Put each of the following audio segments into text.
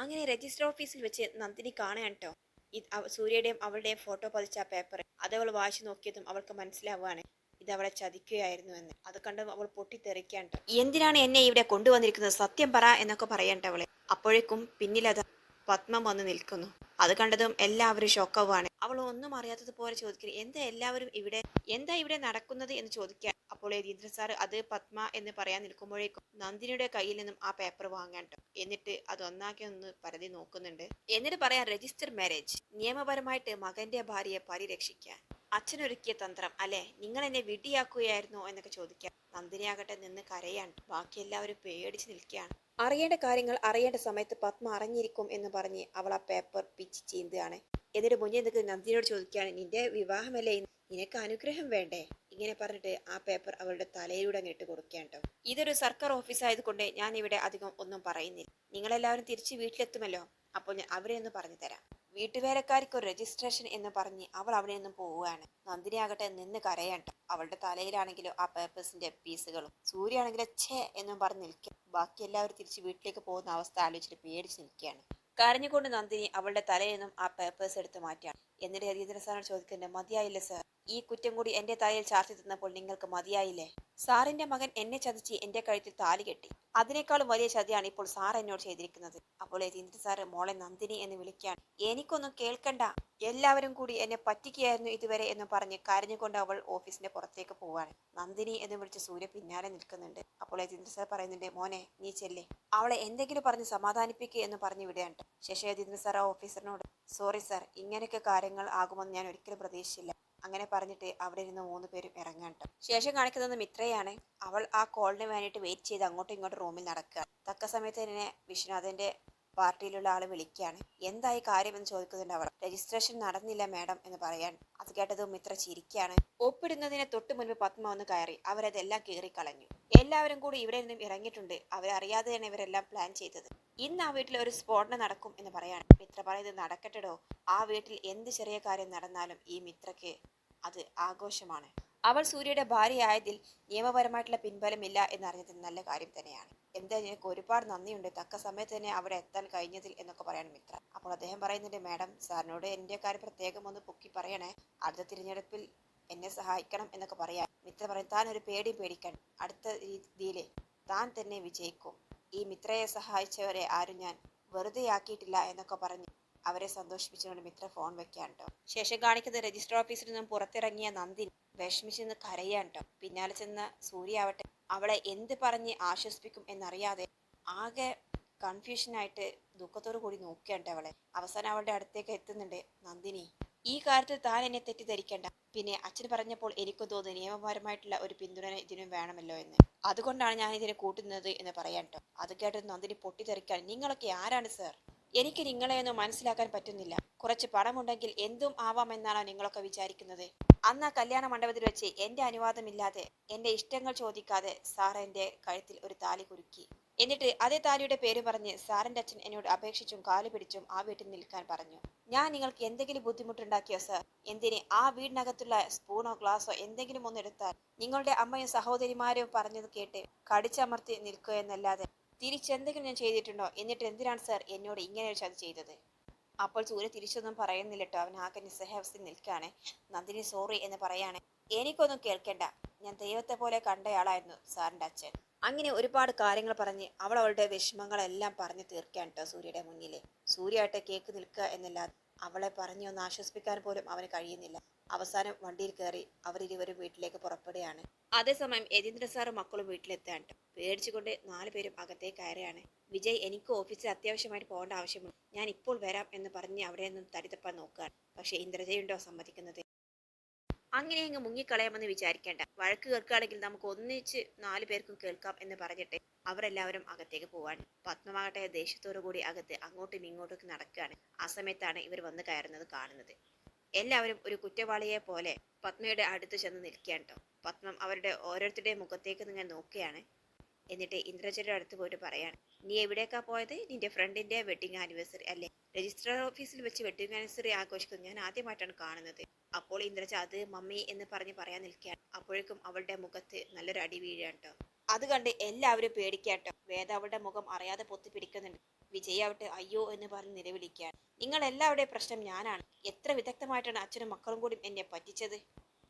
അങ്ങനെ രജിസ്റ്റർ ഓഫീസിൽ വെച്ച് നന്ദിനി കാണാൻ കേട്ടോ സൂര്യയുടെയും അവളുടെയും ഫോട്ടോ പതിച്ച പേപ്പർ അത് അവൾ വായിച്ചു നോക്കിയതും അവൾക്ക് മനസ്സിലാവുകയാണ്. ഇത് അവളെ ചതിക്കുകയായിരുന്നു എന്ന്. അത് കണ്ട് അവൾ പൊട്ടിത്തെറിക്കാണ്ട് എന്തിനാണ് എന്നെ ഇവിടെ കൊണ്ടുവന്നിരിക്കുന്നത്? സത്യം പറ എന്നൊക്കെ പറയണ്ട അവളെ. അപ്പോഴേക്കും പിന്നിലത് പത്മം വന്ന് നിൽക്കുന്നു. അത് കണ്ടതും എല്ലാവരും ഷോക്കാവുകയാണ് അവൾ ഒന്നും അറിയാത്തതുപോലെ ചോദിക്കുന്നു എന്താ എല്ലാവരും ഇവിടെ എന്താ ഇവിടെ നടക്കുന്നത്? എന്ന് ചോദിക്കാൻ അപ്പോൾ യതീന്ദ്ര സാർ അത് പത്മ എന്ന് പറയാൻ നിൽക്കുമ്പോഴേക്കും നന്ദിനിയുടെ കയ്യിൽ നിന്നും ആ പേപ്പർ വാങ്ങാട്ടോ എന്നിട്ട് അത് ഒന്നാക്കി ഒന്ന് പരതി നോക്കുന്നുണ്ട്. എന്നിട്ട് പറയാം രജിസ്റ്റർ മാരേജ് നിയമപരമായിട്ട് മകന്റെ ഭാര്യയെ പരിരക്ഷിക്കാൻ. അച്ഛനൊരുക്കിയ തന്ത്രം അല്ലെ? നിങ്ങൾ എന്നെ വിഡിയാക്കുകയായിരുന്നോ എന്നൊക്കെ ചോദിക്കാം. നന്ദിനിയാകട്ടെ നിന്ന് കരയാൻ ബാക്കി എല്ലാവരും പേടിച്ച് നിൽക്കുകയാണ്. അറിയേണ്ട കാര്യങ്ങൾ അറിയേണ്ട സമയത്ത് പത്മ അറിഞ്ഞിരിക്കും എന്ന് പറഞ്ഞ് അവൾ ആ പേപ്പർ പിച്ച് ചീന്തുകയാണ്. എന്നിട്ട് മുന്നേ നിൽക്കുന്ന നന്ദിനിയോട് ചോദിക്കുകയാണ് നിന്റെ വിവാഹമല്ലേ? നിനക്ക് അനുഗ്രഹം വേണ്ടേ? ഇങ്ങനെ പറഞ്ഞിട്ട് ആ പേപ്പർ അവളുടെ തലയിലൂടെ ഇട്ട് കൊടുക്കുകയാണ് കേട്ടോ. ഇതൊരു സർക്കാർ ഓഫീസ് ആയതുകൊണ്ട് ഞാൻ ഇവിടെ അധികം ഒന്നും പറയുന്നില്ല. നിങ്ങളെല്ലാവരും തിരിച്ച് വീട്ടിലെത്തുമല്ലോ? അപ്പോൾ ഞാൻ അവരെ ഒന്ന് പറഞ്ഞു തരാം. വീട്ടുവേലക്കാരിക്ക് ഒരു രജിസ്ട്രേഷൻ എന്ന് പറഞ്ഞ് അവൾ അവിടെ നിന്നും പോവുകയാണ്. നന്ദിനി ആകട്ടെ നിന്ന് കരയാൻ ട്ടോ. അവളുടെ തലയിലാണെങ്കിലോ ആ പേപ്പേഴ്സിന്റെ പീസുകളും സൂര്യ ആണെങ്കിലോ ഛേ എന്നും പറഞ്ഞ് നിൽക്കുക. ബാക്കി എല്ലാവരും തിരിച്ച് വീട്ടിലേക്ക് പോകുന്ന അവസ്ഥ ആലോചിച്ചിട്ട് പേടിച്ച് നിൽക്കുകയാണ്. കരഞ്ഞുകൊണ്ട് നന്ദിനി അവളുടെ തലയിൽ നിന്നും ആ പേപ്പേഴ്സ് എടുത്ത് മാറ്റുകയാണ്. എന്നിട്ട് ഹരീന്ദ്ര സാറിനോട് ചോദിക്കുന്നുണ്ട് മതിയായില്ല സാർ ഈ കുറ്റം കൂടി എന്റെ തലയിൽ ചാർത്തി തന്നപ്പോൾ നിങ്ങൾക്ക് മതിയായില്ലേ? സാറിന്റെ മകൻ എന്നെ ചതിച്ച് എന്റെ കഴുത്തിൽ താലി കെട്ടി. അതിനേക്കാളും വലിയ ചതിയാണ് ഇപ്പോൾ സാർ എന്നോട് ചെയ്തിരിക്കുന്നത്. അപ്പോൾ യതീന്ദ്ര സാറ് മോളെ നന്ദിനി എന്ന് വിളിക്കാൻ എനിക്കൊന്നും കേൾക്കണ്ട. എല്ലാവരും കൂടി എന്നെ പറ്റിക്കുകയായിരുന്നു ഇതുവരെ എന്ന് പറഞ്ഞ് കരഞ്ഞുകൊണ്ട് അവൾ ഓഫീസിന്റെ പുറത്തേക്ക് പോവാണ് നന്ദിനി എന്ന് വിളിച്ച് സൂര്യ പിന്നാലെ നിൽക്കുന്നുണ്ട്. അപ്പോൾ യതീന്ദ്ര സാർ പറയുന്നുണ്ട് മോനെ നീ ചെല്ലേ. അവളെ എന്തെങ്കിലും പറഞ്ഞ് സമാധാനിപ്പിക്കുക എന്ന് പറഞ്ഞു വിടുകയാണ്. ശേഷം യതീന്ദ്ര സാർ ആ ഓഫീസറിനോട് സോറി സാർ ഇങ്ങനെയൊക്കെ കാര്യങ്ങൾ ആകുമെന്ന് ഞാൻ ഒരിക്കലും പ്രതീക്ഷിച്ചില്ല. അങ്ങനെ പറഞ്ഞിട്ട് അവിടെ ഇരുന്ന് മൂന്ന് പേരും ഇറങ്ങാട്ടോ ശേഷം കാണിക്കുന്നത് മിത്രയാണ്. അവൾ ആ കോളിന് വേണ്ടിയിട്ട് വെയിറ്റ് ചെയ്ത് അങ്ങോട്ടും ഇങ്ങോട്ടും റൂമിൽ നടക്കുക തക്ക സമയത്ത് തന്നെ വിശ്വനാഥന്റെ പാർട്ടിയിലുള്ള ആൾ വിളിക്കുകയാണ്. എന്തായി കാര്യമെന്ന് ചോദിക്കുന്നുണ്ട് അവർ. രജിസ്ട്രേഷൻ നടന്നില്ല മാഡം എന്ന് പറയാൻ. അത് കേട്ടതും മിത്ര ചിരിക്കുകയാണ് ഒപ്പിടുന്നതിന് തൊട്ട് മുൻപ് പത്മ ഒന്ന് കയറി. അവരതെല്ലാം കീറിക്കളഞ്ഞു. എല്ലാവരും കൂടി ഇവിടെ നിന്നും ഇറങ്ങിയിട്ടുണ്ട്. അവരറിയാതെ തന്നെ ഇവരെല്ലാം പ്ലാൻ ചെയ്തത്. ഇന്ന് ആ വീട്ടിൽ ഒരു സ്ഫോടനം നടക്കും എന്ന് പറയാണ്. മിത്ര പറയുന്നത് നടക്കട്ടെടോ. ആ വീട്ടിൽ എന്ത് ചെറിയ കാര്യം നടന്നാലും ഈ മിത്രക്ക് അത് ആഘോഷമാണ്. അവൾ സൂര്യയുടെ ഭാര്യയായതിൽ നിയമപരമായിട്ടുള്ള പിൻബലമില്ല എന്നറിഞ്ഞത് നല്ല കാര്യം തന്നെയാണ്. എന്താ എനിക്ക് ഒരുപാട് നന്ദിയുണ്ട്. തക്ക സമയത്ത് തന്നെ അവിടെ എത്താൻ കഴിഞ്ഞതിൽ എന്നൊക്കെ പറയാണ് മിത്ര. അപ്പോൾ അദ്ദേഹം പറയുന്നുണ്ട് മാഡം സാറിനോട് എന്റെ കാര്യം പ്രത്യേകം ഒന്ന് പൊക്കി പറയണേ. അടുത്ത തിരഞ്ഞെടുപ്പിൽ എന്നെ സഹായിക്കണം എന്നൊക്കെ പറയാൻ. മിത്ര പറയും താൻ ഒരു പേടി പേടിക്കാൻ അടുത്ത രീതിയിൽ താൻ തന്നെ വിജയിക്കും. ഈ മിത്രയെ സഹായിച്ചവരെ ആരും ഞാൻ വെറുതെ ആക്കിയിട്ടില്ല എന്നൊക്കെ പറഞ്ഞ് അവരെ സന്തോഷിപ്പിച്ചുകൊണ്ട് മിത്ര ഫോൺ വെക്കാൻ കേട്ടോ ശേഷം കാണിക്കുന്നത് രജിസ്റ്റർ ഓഫീസിൽ നിന്നും പുറത്തിറങ്ങിയ നന്ദിനി വിഷമിച്ച് നിന്ന് കരയാൻ കേട്ടോ പിന്നാലെ ചെന്ന സൂര്യ ആവട്ടെ അവളെ എന്ത് പറഞ്ഞ് ആശ്വസിപ്പിക്കും എന്നറിയാതെ ആകെ കൺഫ്യൂഷനായിട്ട് ദുഃഖത്തോടു കൂടി നോക്കിയാണ്ട് അവളെ. അവസാനം അവളുടെ അടുത്തേക്ക് എത്തുന്നുണ്ട് നന്ദിനി. ഈ കാര്യത്തിൽ താൻ എന്നെ തെറ്റിദ്ധരിക്കേണ്ട. പിന്നെ അച്ഛൻ പറഞ്ഞപ്പോൾ എനിക്ക് തോന്നുന്നു നിയമപരമായിട്ടുള്ള ഒരു പിന്തുണ ഇതിനും വേണമല്ലോ എന്ന്. അതുകൊണ്ടാണ് ഞാൻ ഇതിനെ കൂട്ടുന്നത് എന്ന് പറയാൻ കേട്ടോ അത് കേട്ട് നന്ദിനി പൊട്ടിത്തെറിക്കാൻ നിങ്ങളൊക്കെ ആരാണ് സർ? എനിക്ക് നിങ്ങളെയൊന്നും മനസ്സിലാക്കാൻ പറ്റുന്നില്ല. കുറച്ച് പണമുണ്ടെങ്കിൽ എന്തും ആവാമെന്നാണോ നിങ്ങളൊക്കെ വിചാരിക്കുന്നത്. അന്ന് ആ കല്യാണ മണ്ഡപത്തിൽ വെച്ച് എന്റെ അനുവാദമില്ലാതെ എന്റെ ഇഷ്ടങ്ങൾ ചോദിക്കാതെ സാർ എന്റെ കഴുത്തിൽ ഒരു താലി കുരുക്കി. എന്നിട്ട് അതേ താലിയുടെ പേര് പറഞ്ഞ് സാറിന്റെ അച്ഛൻ എന്നോട് അപേക്ഷിച്ചും കാലു പിടിച്ചും ആ വീട്ടിൽ നിൽക്കാൻ പറഞ്ഞു. ഞാൻ നിങ്ങൾക്ക് എന്തെങ്കിലും ബുദ്ധിമുട്ടുണ്ടാക്കിയോ സർ എന്തിന് ആ വീടിനകത്തുള്ള സ്പൂണോ ഗ്ലാസോ എന്തെങ്കിലും ഒന്ന് എടുത്താൽ നിങ്ങളുടെ അമ്മയും സഹോദരിമാരും പറഞ്ഞത് കേട്ട് കടിച്ചമർത്തി നിൽക്കുക എന്നല്ലാതെ തിരിച്ചെന്തെങ്കിലും ഞാൻ ചെയ്തിട്ടുണ്ടോ? എന്നിട്ട് എന്തിനാണ് സർ എന്നോട് ഇങ്ങനെ ഒരു ചതി ചെയ്തത്? അപ്പോൾ സൂര്യ തിരിച്ചൊന്നും പറയുന്നില്ല കേട്ടോ അവൻ ആകെ നിസ്സഹാവസ്ഥയിൽ നിൽക്കുകയാണ്. നന്ദിനി സോറി എന്ന് പറയാണ് എനിക്കൊന്നും കേൾക്കേണ്ട. ഞാൻ ദൈവത്തെ പോലെ കണ്ടയാളായിരുന്നു സാറിന്റെ അച്ഛൻ. അങ്ങനെ ഒരുപാട് കാര്യങ്ങൾ പറഞ്ഞ് അവൾ അവളുടെ വിഷമങ്ങളെല്ലാം പറഞ്ഞു തീർക്കാൻ കേട്ടോ സൂര്യയുടെ മുന്നിൽ സൂര്യയായിട്ട് കേക്ക് നിൽക്കുക എന്നല്ലാതെ അവളെ പറഞ്ഞൊന്ന് ആശ്വസിപ്പിക്കാൻ പോലും അവന് കഴിയുന്നില്ല. അവസാനം വണ്ടിയിൽ കയറി അവരിരുവരും വീട്ടിലേക്ക് പുറപ്പെടുകയാണ്. അതേസമയം യതീന്ദ്ര സാറും മക്കളും വീട്ടിലെത്താൻ ട്ടോ. പേടിച്ചുകൊണ്ട് നാലു പേരും അകത്തേക്ക് കയറുകയാണ്. വിജയ് എനിക്ക് ഓഫീസിൽ അത്യാവശ്യമായിട്ട് പോകേണ്ട ആവശ്യമുണ്ട്. ഞാൻ ഇപ്പോൾ വരാം എന്ന് പറഞ്ഞ് അവിടെ നിന്നും തടിതപ്പാൻ നോക്കുകയാണ്. പക്ഷേ ഇന്ദ്രജയുണ്ടോ സമ്മതിക്കുന്നത്? അങ്ങനെ അങ്ങ് മുങ്ങിക്കളയാമെന്ന് വിചാരിക്കേണ്ട. വഴക്ക് കേൾക്കുകയാണെങ്കിൽ നമുക്ക് ഒന്നിച്ച് നാലു പേർക്കും കേൾക്കാം എന്ന് പറഞ്ഞിട്ട് അവരെല്ലാവരും അകത്തേക്ക് പോവാണ് പത്മമാകട്ടെ ദേഷ്യത്തോടു കൂടി അകത്ത് അങ്ങോട്ടും ഇങ്ങോട്ടും നടക്കുകയാണ്. ആ സമയത്താണ് ഇവർ വന്ന് കയറുന്നത് കാണുന്നത്. എല്ലാവരും ഒരു കുറ്റവാളിയെ പോലെ പത്മയുടെ അടുത്ത് ചെന്ന് നിൽക്കുകയാണ് കേട്ടോ പത്മം അവരുടെ ഓരോരുത്തരുടെയും മുഖത്തേക്ക് നിങ്ങൾ നോക്കുകയാണ്. എന്നിട്ട് ഇന്ദ്രജയുടെ അടുത്ത് പോയിട്ട് പറയാണ് നീ എവിടേക്കാ പോയത്? നിന്റെ ഫ്രണ്ടിന്റെ വെഡിങ് ആനിവേഴ്സറി അല്ലേ? രജിസ്ട്രാർ ഓഫീസിൽ വെച്ച് വെഡിങ് ആനിവേഴ്സറി ആഘോഷിക്കുന്നത് ഞാൻ ആദ്യമായിട്ടാണ് കാണുന്നത്. അപ്പോൾ ഇന്ദ്രജ അത് മമ്മി എന്ന് പറഞ്ഞ് പറയാൻ നിൽക്കുകയാണ്. അപ്പോഴേക്കും അവളുടെ മുഖത്ത് നല്ലൊരു അടി വീഴാണ് കേട്ടോ അത് കണ്ട് എല്ലാവരും പേടിക്കാട്ടോ വേദ അവളുടെ മുഖം അറിയാതെ പൊത്തി പിടിക്കുന്നുണ്ട് വിജയാവട്ടെ അയ്യോ എന്ന് പറഞ്ഞ് നിലവിളിക്കുകയാണ്. നിങ്ങൾ എല്ലാവരുടെയും പ്രശ്നം ഞാനാണ്. എത്ര വിദഗ്ധമായിട്ടാണ് അച്ഛനും മക്കളും കൂടി എന്നെ പറ്റിച്ചത്?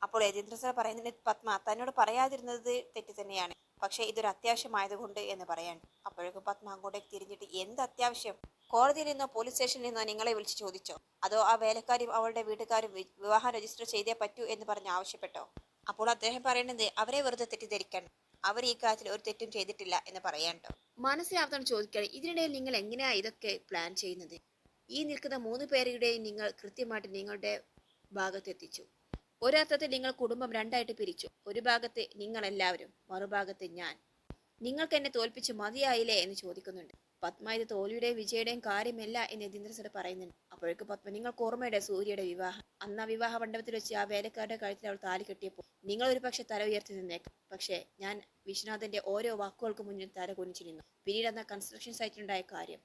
അപ്പോൾ യജേന്ദ്ര സാർ പറയുന്നത് പത്മ തന്നോട് പറയാതിരുന്നത് തെറ്റ് തന്നെയാണ്. പക്ഷേ ഇതൊരു അത്യാവശ്യമായതുകൊണ്ട് എന്ന് പറയാൻ അപ്പോഴേക്കും പത്മ അങ്ങോട്ടേക്ക് തിരിഞ്ഞിട്ട് എന്ത് അത്യാവശ്യം? കോടതിയിൽ നിന്നോ പോലീസ് സ്റ്റേഷനിൽ നിന്നോ നിങ്ങളെ വിളിച്ച് ചോദിച്ചോ? അതോ ആ വേലക്കാരും അവളുടെ വീട്ടുകാരും വിവാഹം രജിസ്റ്റർ ചെയ്തേ പറ്റൂ എന്ന് പറഞ്ഞ് ആവശ്യപ്പെട്ടോ? അപ്പോൾ അദ്ദേഹം പറയുന്നത് അവരെ വെറുതെ തെറ്റിദ്ധരിക്കണം അവർ ഈ കാര്യത്തിൽ ഒരു തെറ്റും ചെയ്തിട്ടില്ല എന്ന് പറയാൻ കേട്ടോ മനസ്സിലാവുന്ന ചോദിക്കുകയാണ് ഇതിനിടയിൽ നിങ്ങൾ എങ്ങനെയാ ഇതൊക്കെ പ്ലാൻ ചെയ്യുന്നത്? ഈ നിൽക്കുന്ന മൂന്ന് പേരുടെയും നിങ്ങൾ കൃത്യമായിട്ട് നിങ്ങളുടെ ഭാഗത്തെത്തിച്ചു ഒരർത്ഥത്തിൽ നിങ്ങൾ കുടുംബം രണ്ടായിട്ട് പിരിച്ചു. ഒരു ഭാഗത്ത് നിങ്ങൾ എല്ലാവരും മറുഭാഗത്ത് ഞാൻ. നിങ്ങൾക്ക് എന്നെ തോൽപ്പിച്ച് മതിയായില്ലേ എന്ന് ചോദിക്കുന്നുണ്ട്. പത്മ തോൽവിയുടെയും വിജയുടെയും കാര്യമല്ല എന്ന് യതീന്ദ്ര സർ പറയുന്നുണ്ട്. അപ്പോഴേക്ക് പത്മ നിങ്ങൾക്ക് ഓർമ്മയുടെ സൂര്യയുടെ വിവാഹം? അന്ന് ആ വിവാഹ മണ്ഡപത്തിൽ വെച്ച് ആ വേലക്കാരുടെ കഴുത്തിൽ അവൾ താലി കെട്ടിയപ്പോൾ നിങ്ങൾ ഒരു പക്ഷെ തല ഉയർത്തി നിന്നേക്കാം. പക്ഷേ ഞാൻ വിശ്വനാഥന്റെ ഓരോ വാക്കുകൾക്ക് മുന്നിൽ തല കുനിച്ചു നിന്നു പിന്നീട് അന്ന് കൺസ്ട്രക്ഷൻ സൈറ്റിലുണ്ടായ കാര്യം.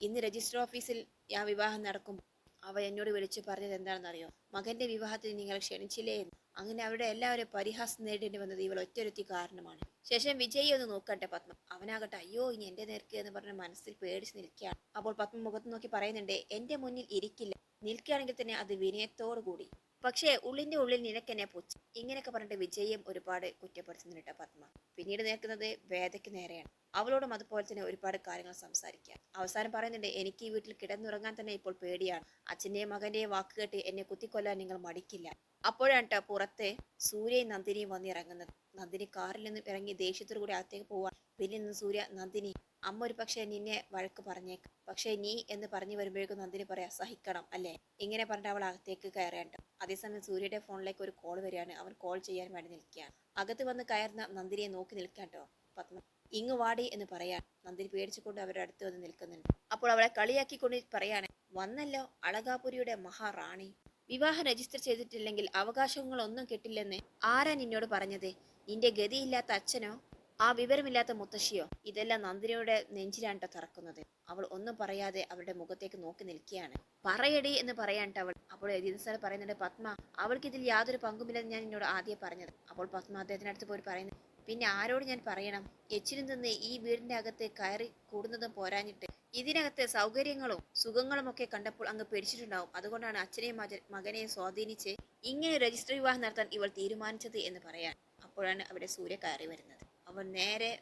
ഇന്ന് രജിസ്റ്റർ ഓഫീസിൽ ആ വിവാഹം നടക്കുമ്പോൾ അവ എന്നോട് വിളിച്ച് പറഞ്ഞത് എന്താണെന്നറിയോ? മകന്റെ വിവാഹത്തിന് നിങ്ങൾ ക്ഷണിച്ചില്ലേ എന്ന്. അങ്ങനെ അവരുടെ എല്ലാവരും പരിഹാസം നേരിടേണ്ടി വന്നത് ഇവൾ ഒറ്റൊരുത്തി കാരണമാണ്. ശേഷം വിജയ് ഒന്ന് നോക്കട്ടെ പത്മ? അവനാകട്ടെ അയ്യോ ഇനി എന്റെ നേർക്ക് എന്ന് പറഞ്ഞ മനസ്സിൽ പേടിച്ച് നിൽക്കുകയാണ്. അപ്പോൾ പത്മ മുഖത്ത് നോക്കി പറയുന്നുണ്ട് എന്റെ മുന്നിൽ ഇരിക്കില്ല. നിൽക്കുകയാണെങ്കിൽ തന്നെ അത് വിനയത്തോടു കൂടി. പക്ഷേ ഉള്ളിന്റെ ഉള്ളിൽ നിനക്കെന്നെ പൊച്ചു. ഇങ്ങനെയൊക്കെ പറഞ്ഞിട്ട് വിജയം ഒരുപാട് കുറ്റപ്പെടുത്തുന്നുണ്ട് പത്മ. പിന്നീട് നേർക്കുന്നത് വേദയ്ക്ക് നേരെയാണ്. അവളോടും അതുപോലെ തന്നെ ഒരുപാട് കാര്യങ്ങൾ സംസാരിക്കുക. അവസാനം പറയുന്നുണ്ട് എനിക്ക് ഈ വീട്ടിൽ കിടന്നുറങ്ങാൻ തന്നെ ഇപ്പോൾ പേടിയാണ്. അച്ഛന്റെയും മകന്റെയും വാക്ക് കേട്ട് എന്നെ കുത്തിക്കൊല്ലാൻ നിങ്ങൾ മടിക്കില്ല. അപ്പോഴാണ് കേട്ടോ പുറത്തെ സൂര്യയും നന്ദിനിയും വന്നിറങ്ങുന്നത്. നന്ദിനി കാറിൽ നിന്ന് ഇറങ്ങി ദേഷ്യത്തോടു കൂടി അകത്തേക്ക് പോവാൻ പിന്നെ നിന്ന് സൂര്യ നന്ദിനി അമ്മ ഒരു പക്ഷേ നിന്നെ വഴക്ക് പറഞ്ഞേക്കാം. പക്ഷേ നീ എന്ന് പറഞ്ഞു വരുമ്പോഴേക്കും നന്ദിനി പറയാ സഹിക്കണം അല്ലേ? ഇങ്ങനെ പറഞ്ഞിട്ട് അവൾ അകത്തേക്ക് കയറേണ്ട അതേസമയം സൂര്യയുടെ ഫോണിലേക്ക് ഒരു കോൾ വരികയാണ്. അവൻ കോൾ ചെയ്യാൻ വേണ്ടി നിൽക്കുകയാണ്. അകത്ത് വന്ന് കയറുന്ന നന്ദിനിയെ നോക്കി നിൽക്കാട്ടോ പത്മ ഇങ്ങ് വാടി എന്ന് പറയാൻ നന്ദിനി പേടിച്ചുകൊണ്ട് അവരുടെ അടുത്ത് വന്ന് നിൽക്കുന്നുണ്ട്. അപ്പോൾ അവളെ കളിയാക്കിക്കൊണ്ട് പറയാണ് വന്നല്ലോ അളകാപുരിയുടെ മഹാറാണി. വിവാഹം രജിസ്റ്റർ ചെയ്തിട്ടില്ലെങ്കിൽ അവകാശങ്ങളൊന്നും കിട്ടില്ലെന്ന് ആരാ നിന്നോട് പറഞ്ഞത്? നിന്റെ ഗതിയില്ലാത്ത അച്ഛനോ? ആ വിവരമില്ലാത്ത മുത്തശ്ശിയോ? ഇതെല്ലാം നന്ദിനിയുടെ നെഞ്ചിലാണ്ടോ തറക്കുന്നത്. അവൾ ഒന്നും പറയാതെ അവളുടെ മുഖത്തേക്ക് നോക്കി നിൽക്കുകയാണ്. പറയടി എന്ന് പറയാണ്ട് അവൾ അപ്പോൾ സാർ പറയുന്നുണ്ട് പത്മ അവൾക്ക് ഇതിൽ യാതൊരു പങ്കുമില്ലെന്ന് ഞാൻ നിന്നോട് ആദ്യം പറഞ്ഞത്. അപ്പോൾ പത്മ അദ്ദേഹത്തിനടുത്ത് പോയി പറയുന്നു പിന്നെ ആരോട് ഞാൻ പറയണം? എച്ചിലും നിന്ന് ഈ വീടിന്റെ അകത്ത് കയറി കൂടുന്നതും പോരാഞ്ഞിട്ട്. ഇതിനകത്തെ സൗകര്യങ്ങളും സുഖങ്ങളും ഒക്കെ കണ്ടപ്പോൾ അങ്ങ് പേടിച്ചിട്ടുണ്ടാവും. അതുകൊണ്ടാണ് അച്ഛനെയും മകനെയും സ്വാധീനിച്ച് ഇങ്ങനെ രജിസ്റ്റർ വിവാഹം നടത്താൻ ഇവൾ തീരുമാനിച്ചത് എന്ന് പറയാൻ അപ്പോഴാണ് അവിടെ സൂര്യ കയറി വരുന്നത്. അവൻ നേരെ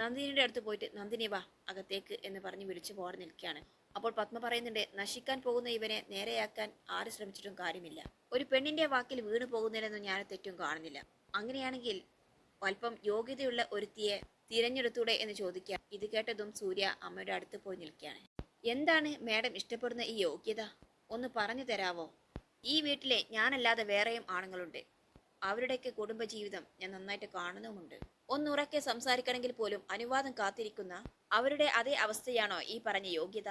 നന്ദിനിയുടെ അടുത്ത് പോയിട്ട് നന്ദിനി വാ അകത്തേക്ക് എന്ന് പറഞ്ഞ് വിളിച്ചു പോകാൻ നിൽക്കുകയാണ്. അപ്പോൾ പത്മ പറയുന്നുണ്ട് നശിക്കാൻ പോകുന്ന ഇവനെ നേരെയാക്കാൻ ആര് ശ്രമിച്ചിട്ടും കാര്യമില്ല. ഒരു പെണ്ണിന്റെ വാക്കിൽ വീണു പോകുന്നില്ലെന്ന് ഞാൻ തെറ്റും കാണുന്നില്ല. അങ്ങനെയാണെങ്കിൽ അല്പം യോഗ്യതയുള്ള ഒരുത്തിയെ തിരഞ്ഞെടുത്തൂടെ എന്ന് ചോദിക്കാം. ഇത് കേട്ടതും സൂര്യ അമ്മയുടെ അടുത്ത് പോയി നിൽക്കുകയാണ്. എന്താണ് മാഡം ഇഷ്ടപ്പെടുന്ന ഈ യോഗ്യത? ഒന്ന് പറഞ്ഞു തരാവോ? ഈ വീട്ടിലെ ഞാനല്ലാതെ വേറെയും ആണുങ്ങളുണ്ട്. അവരുടെയൊക്കെ കുടുംബജീവിതം ഞാൻ നന്നായിട്ട് കാണുന്നുമുണ്ട്. ഒന്നുറക്കെ സംസാരിക്കണമെങ്കിൽ പോലും അനുവാദം കാത്തിരിക്കുന്ന അവരുടെ അതേ അവസ്ഥയാണോ ഈ പറഞ്ഞ യോഗ്യത?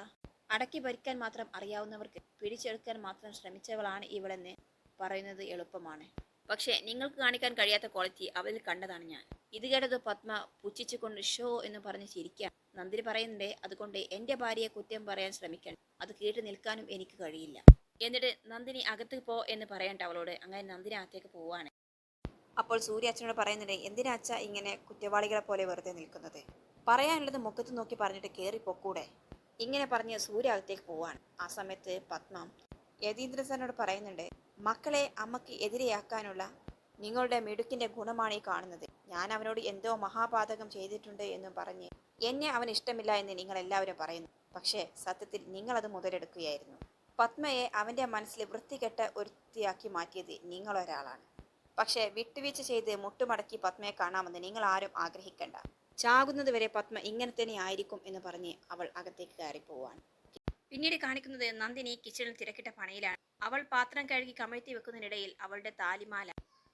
അടക്കി ഭരിക്കാൻ മാത്രം അറിയാവുന്നവർക്ക് പിടിച്ചെടുക്കാൻ മാത്രം ശ്രമിച്ചവളാണ് ഇവളെന്ന് പറയുന്നത് എളുപ്പമാണ്. പക്ഷേ നിങ്ങൾക്ക് കാണിക്കാൻ കഴിയാത്ത ക്വാളിറ്റി അവരിൽ കണ്ടതാണ് ഞാൻ. ഇത് കേട്ടത് പത്മ പുച്ഛിച്ചുകൊണ്ട് ഷോ എന്ന് പറഞ്ഞ് ചിരിക്കാം നന്ദിനി പറയുന്നുണ്ട് അതുകൊണ്ട് എന്റെ ഭാര്യയെ കുറ്റം പറയാൻ ശ്രമിക്കണം. അത് കേട്ട് നിൽക്കാനും എനിക്ക് കഴിയില്ല. എന്നിട്ട് നന്ദിനി അകത്ത് പോ എന്ന് പറയണ്ട അവളോട്. അങ്ങനെ നന്ദിനി അകത്തേക്ക് പോവാണ് അപ്പോൾ സൂര്യ അച്ഛനോട് പറയുന്നുണ്ട് എന്തിനാ അച്ഛ ഇങ്ങനെ കുറ്റവാളികളെ പോലെ വെറുതെ നിൽക്കുന്നത്? പറയാനുള്ളത് മുഖത്ത് നോക്കി പറഞ്ഞിട്ട് കയറി പൊക്കൂടെ. ഇങ്ങനെ പറഞ്ഞ് സൂര്യ അകത്തേക്ക് പോവാണ് ആ സമയത്ത് പത്മ യതീന്ദ്രസനോട് പറയുന്നുണ്ട് മക്കളെ അമ്മയ്ക്ക് എതിരെയാക്കാനുള്ള നിങ്ങളുടെ മിടുക്കിന്റെ ഗുണമാണ് ഈ കാണുന്നത്. ഞാൻ അവനോട് എന്തോ മഹാപാതകം ചെയ്തിട്ടുണ്ട് എന്നും പറഞ്ഞ് എന്നെ അവൻ ഇഷ്ടമില്ല എന്ന് നിങ്ങൾ എല്ലാവരും പറയുന്നു. പക്ഷേ സത്യത്തിൽ നിങ്ങളത് മുതലെടുക്കുകയായിരുന്നു. പത്മയെ അവന്റെ മനസ്സിൽ വൃത്തികെട്ട ഒരുത്തിയാക്കി മാറ്റിയത് നിങ്ങളൊരാളാണ് പക്ഷേ വിട്ടുവീഴ്ച ചെയ്ത് മുട്ടുമടക്കി പത്മയെ കാണാമെന്ന് നിങ്ങൾ ആരും ആഗ്രഹിക്കണ്ട. ചാകുന്നത് വരെ പത്മ ഇങ്ങനെ തന്നെ ആയിരിക്കും എന്ന് പറഞ്ഞ് അവൾ അകത്തേക്ക് കയറി പോവാണ് പിന്നീട് കാണിക്കുന്നത് നന്ദിനി കിച്ചണിൽ തിരക്കിട്ട പണിയിലാണ്. അവൾ പാത്രം കഴുകി കമഴ്ത്തി വെക്കുന്നതിനിടയിൽ അവളുടെ താലിമാല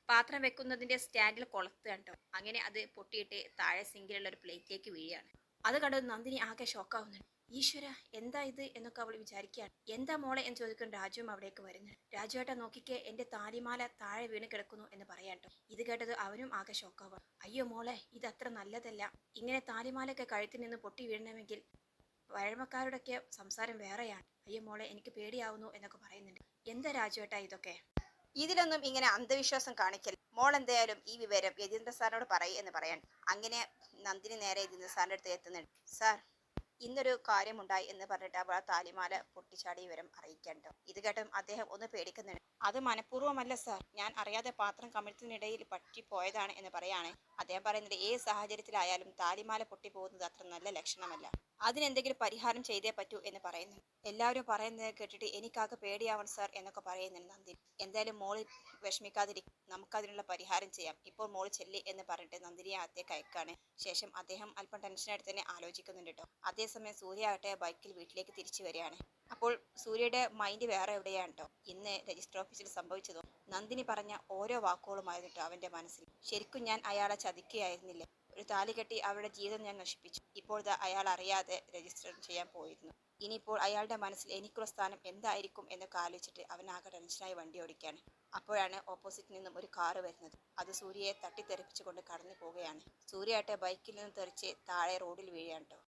പാത്രം വെക്കുന്നതിന്റെ സ്റ്റാൻഡിൽ കൊളത്ത് കണ്ടോ. അങ്ങനെ അത് പൊട്ടിയിട്ട് താഴെ സിങ്കിലുള്ള ഒരു പ്ലേറ്റിലേക്ക് വീഴുകയാണ്. അത് കണ്ടത് നന്ദിനി ആകെ ഷോക്കാവുന്നുണ്ട് ഈശ്വര എന്താ ഇത് എന്നൊക്കെ അവൾ വിചാരിക്കുകയാണ്. എന്താ മോളെ എന്ന് ചോദിക്കും രാജുവും അവിടേക്ക് വരുന്നു. രാജുവേട്ട നോക്കിക്കേ എന്റെ താലിമാല താഴെ വീണ് കിടക്കുന്നു എന്ന് പറയാട്ടോ ഇത് കേട്ടത് അവനും ആകെ ഷോക്കാവുക അയ്യോ മോളെ ഇത് അത്ര നല്ലതല്ല. ഇങ്ങനെ താലിമാലയൊക്കെ കഴുത്തിൽ നിന്ന് പൊട്ടി വീഴണമെങ്കിൽ പഴമക്കാരുടെയൊക്കെ സംസാരം വേറെയാണ്. അയ്യോ മോളെ എനിക്ക് പേടിയാവുന്നു എന്നൊക്കെ പറയുന്നുണ്ട്. എന്താ രാജുവേട്ടാ ഇതൊക്കെ? ഇതിലൊന്നും ഇങ്ങനെ അന്ധവിശ്വാസം കാണിക്കൽ മോൾ എന്തായാലും ഈ വിവരം യതീന്ദ്ര സാറിനോട് പറയും എന്ന് പറയാൻ അങ്ങനെ നന്ദിനി നേരെ യതീന്ദ്ര സാറിന്റെ അടുത്ത് എത്തുന്നുണ്ട്. സാർ ഇന്നൊരു കാര്യമുണ്ടായി എന്ന് പറഞ്ഞിട്ട് അവൾ ആ താലിമാല പൊട്ടിച്ചാടി വിവരം അറിയിക്കണ്ടോ ഇത് കേട്ടും അദ്ദേഹം ഒന്ന് പേടിക്കുന്നുണ്ട്. അത് മനഃപൂർവമല്ല സാർ. ഞാൻ അറിയാതെ പാത്രം കമിഴ്ത്തിനിടയിൽ പറ്റിപ്പോയതാണ് എന്ന് പറയാണ്. അദ്ദേഹം പറയുന്നത് ഏത് സാഹചര്യത്തിലായാലും താലിമാല പൊട്ടിപ്പോകുന്നത് അത്ര നല്ല ലക്ഷണമല്ല. അതിനെന്തെങ്കിലും പരിഹാരം ചെയ്തേ പറ്റൂ എന്ന് പറയുന്നു. എല്ലാവരും പറയുന്നത് കേട്ടിട്ട് എനിക്കാകെ പേടിയാവണം സാർ എന്നൊക്കെ പറയുന്നുണ്ട് നന്ദിനി എന്തായാലും മോൾ വിഷമിക്കാതിരിക്കും നമുക്കതിനുള്ള പരിഹാരം ചെയ്യാം. ഇപ്പോൾ മോൾ ചെല്ലി എന്ന് പറഞ്ഞിട്ട് നന്ദിനിയെ അകത്തേക്ക് അയക്കാണ്. ശേഷം അദ്ദേഹം അല്പം ടെൻഷനായിട്ട് തന്നെ ആലോചിക്കുന്നുണ്ട് കേട്ടോ അതേസമയം സൂര്യ ആകട്ടെ ബൈക്കിൽ വീട്ടിലേക്ക് തിരിച്ചു വരികയാണ്. അപ്പോൾ സൂര്യയുടെ മൈൻഡ് വേറെ എവിടെയാണ് കേട്ടോ ഇന്ന് രജിസ്റ്റർ ഓഫീസിൽ സംഭവിച്ചതോ? നന്ദിനി പറഞ്ഞ ഓരോ വാക്കുകളുമായിരുന്നു കേട്ടോ അവന്റെ മനസ്സിൽ. ശരിക്കും ഞാൻ അയാളെ ചതിക്കുകയായിരുന്നില്ല? ഒരു താലി കെട്ടി അവരുടെ ജീവിതം ഞാൻ നശിപ്പിച്ചു. ഇപ്പോൾ അയാൾ അറിയാതെ രജിസ്റ്റർ ചെയ്യാൻ പോയിരുന്നു. ഇനിയിപ്പോൾ അയാളുടെ മനസ്സിൽ എനിക്കുള്ള സ്ഥാനം എന്തായിരിക്കും എന്നൊക്കെ ആലോചിച്ചിട്ട് ആകെ ടെൻഷനായി വണ്ടി ഓടിക്കുകയാണ് അപ്പോഴാണ് ഓപ്പോസിറ്റ് നിന്നും ഒരു കാറ് വരുന്നത്. അത് സൂര്യയെ തട്ടിത്തെറിപ്പിച്ചുകൊണ്ട് കടന്നു പോവുകയാണ് സൂര്യ ആട്ടെ ബൈക്കിൽ നിന്ന് തെറിച്ച് താഴെ റോഡിൽ വീഴുകയാണ് കേട്ടോ.